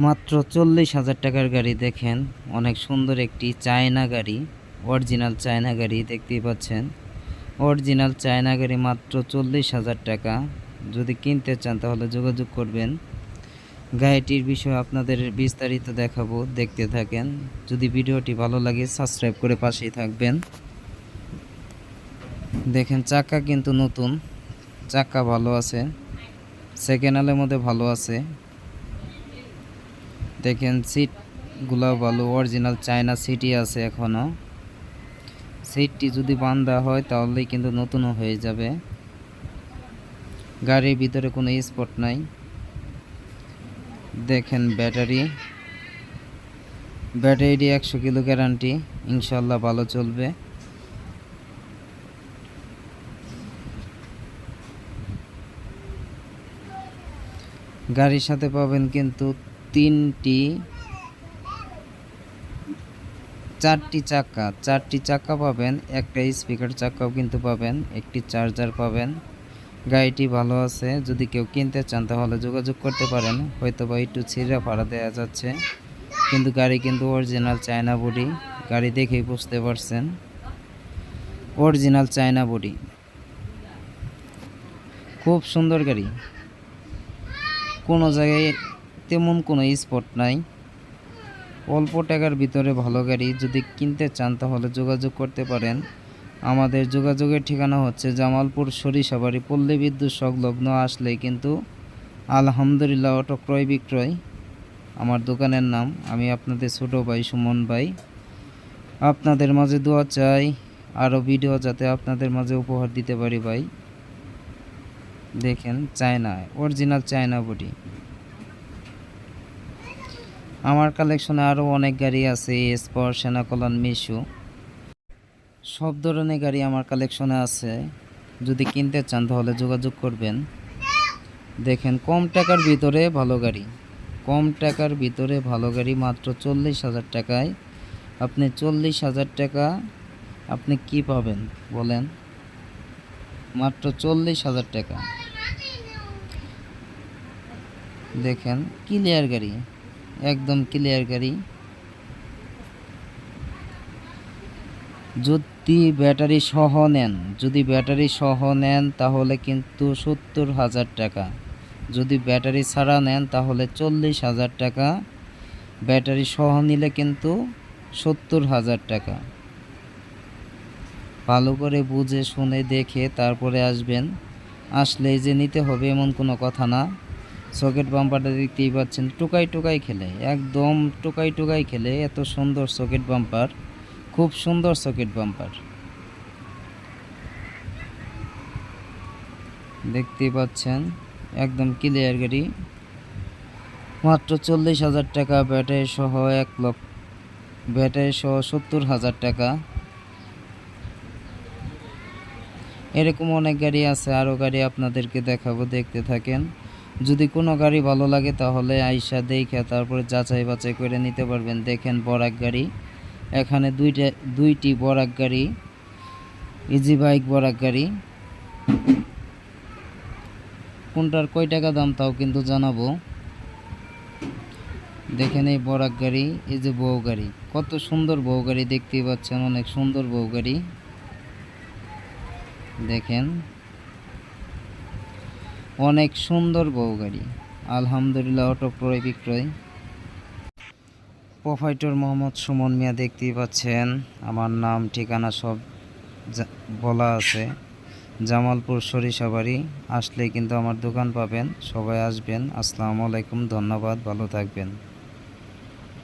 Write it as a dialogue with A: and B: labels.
A: মাত্র চল্লিশ হাজার টাকার গাড়ি দেখেন। অনেক সুন্দর একটি চায়না গাড়ি অরিজিনাল চায়না গাড়ি দেখতেই পাচ্ছেন। অরিজিনাল চায়না গাড়ি মাত্র চল্লিশ হাজার টাকা। যদি কিনতে চান তাহলে যোগাযোগ করবেন। গাড়িটির বিষয়ে আপনাদের বিস্তারিত দেখাবো, দেখতে থাকেন। যদি ভিডিওটি ভালো লাগে সাবস্ক্রাইব করে পাশেই থাকবেন। দেখেন, চাকা কিন্তু নতুন। চাকা ভালো আছে। সেকেন্ড হ্যান্ডের মধ্যে ভালো আছে। দেখেন সিটগুলো ভালো অরিজিনাল চায়না সিটই আছে এখনও সিটটি যদি বান্ধা হয়, তাহলেই কিন্তু নতুনও হয়ে যাবে। গাড়ির ভিতরে কোনো স্পট নাই। দেখেন ব্যাটারি। ব্যাটারিটি একশো কিলো গ্যারান্টি ইনশাল্লাহ ভালো চলবে। গাড়ির সাথে পাবেন কিন্তু তিনটি, চারটি চাকা। চারটি চাকা পাবেন, একটা স্পিকার চাকাও কিন্তু পাবেন, একটি চার্জার পাবেন। গাড়িটি ভালো আছে, যদি কেউ কিনতে চান তাহলে যোগাযোগ করতে পারেন। হয়তো বা একটু ছিঁড়া ভাড়া দেওয়া যাচ্ছে, কিন্তু গাড়ি কিন্তু অরিজিনাল চায়না বডি, গাড়ি দেখেই বুঝতে পারছেন। Original China body. খুব সুন্দর গাড়ি। কোনো জায়গায় তেমন কোনো স্পট নাই। অল্প টাকার ভিতরে ভালো গাড়ি যদি কিনতে চান তাহলে যোগাযোগ করতে পারেন। আমাদের যোগাযোগের ঠিকানা হচ্ছে জামালপুর সরিষাবাড়ি পল্লী বিদ্যুৎ সংলগ্ন। আসলে কিন্তু আলহামদুলিল্লাহ অটো ক্রয় বিক্রয়। আমার দোকানের নাম, আমি আপনাদের ছোটো ভাই সুমন ভাই। আপনাদের মাঝে দোয়া চাই, আরও ভিডিও যাতে আপনাদের মাঝে উপহার দিতে পারি ভাই। দেখেন, চায়না অরিজিনাল চায়না বডি। আমার কালেকশনে আরও অনেক গাড়ি আছে স্পর সেনাকলান মিশু সব ধরনের গাড়ি আমার কালেকশনে আছে। যদি কিনতে চান তাহলে যোগাযোগ করবেন। দেখেন, কম টাকার ভিতরে ভালো গাড়ি। কম টাকার ভিতরে ভালো গাড়ি মাত্র চল্লিশ হাজার টাকায়। আপনি চল্লিশ হাজার টাকা আপনি কি পাবেন বলেন? মাত্র চল্লিশ হাজার টাকা। দেখেন ক্লিয়ার গাড়ি। একদম ক্লিয়ার গাড়ি। যদি ব্যাটারি সহ নেন, যদি ব্যাটারি সহ নেন তাহলে কিন্তু সত্তর হাজার টাকা। যদি ব্যাটারি ছাড়া নেন তাহলে চল্লিশ হাজার টাকা। ব্যাটারি সহ নিলে কিন্তু সত্তর হাজার টাকা। ভালো করে বুঝে, শুনে, দেখে তারপরে আসবেন। আসলে যে নিতে হবে এমন কোনো কথা না। সকেট বাম্পারটা দেখতেই পাচ্ছেন, টোকাই টোকাই খেলে, একদম টোকাই টোকাই খেলে এত সুন্দর সকেট বাম্পার, খুব সুন্দর সকেট বাম্পার। দেখতেই পাচ্ছেন, একদম ক্লিয়ার গাড়ি। মাত্র চল্লিশ হাজার টাকা, ব্যাটারি সহ এক লক্ষ, ব্যাটারি সহ সত্তর হাজার টাকা। এরকম অনেক গাড়ি আছে আরও গাড়ি আপনাদেরকে দেখাবো, দেখতে থাকেন। যদি কোনো গাড়ি ভালো লাগে তাহলে আইসা দেখে তারপরে যাচাই বাছাই করে নিতে পারবেন। দেখেন বরাক গাড়ি। এখানে দুইটা, দুইটি বরাক গাড়ি ইজি বাইক বরাক গাড়ি। কোনটার কয় টাকা দাম তাও কিন্তু জানাব। দেখেন এই বরাক গাড়ি, এই যে বউ গাড়ি। কত সুন্দর বউ গাড়ি দেখতেই পাচ্ছেন, অনেক সুন্দর বউ গাড়ি। দেখেন। অনেক সুন্দর বউ গাড়ি। আলহামদুলিল্লাহ, অটো ক্রয়, বিক্রয়। প্রোফাইটর মোহাম্মদ সুমন মিয়া দেখতেই পাচ্ছেন, আমার নাম, ঠিকানা সব বলা আছে। জামালপুর সরিষাবাড়ি আসলে কিন্তু আমার দোকান পাবেন, সবাই আসবেন। আসসালামু আলাইকুম, ধন্যবাদ, ভালো থাকবেন।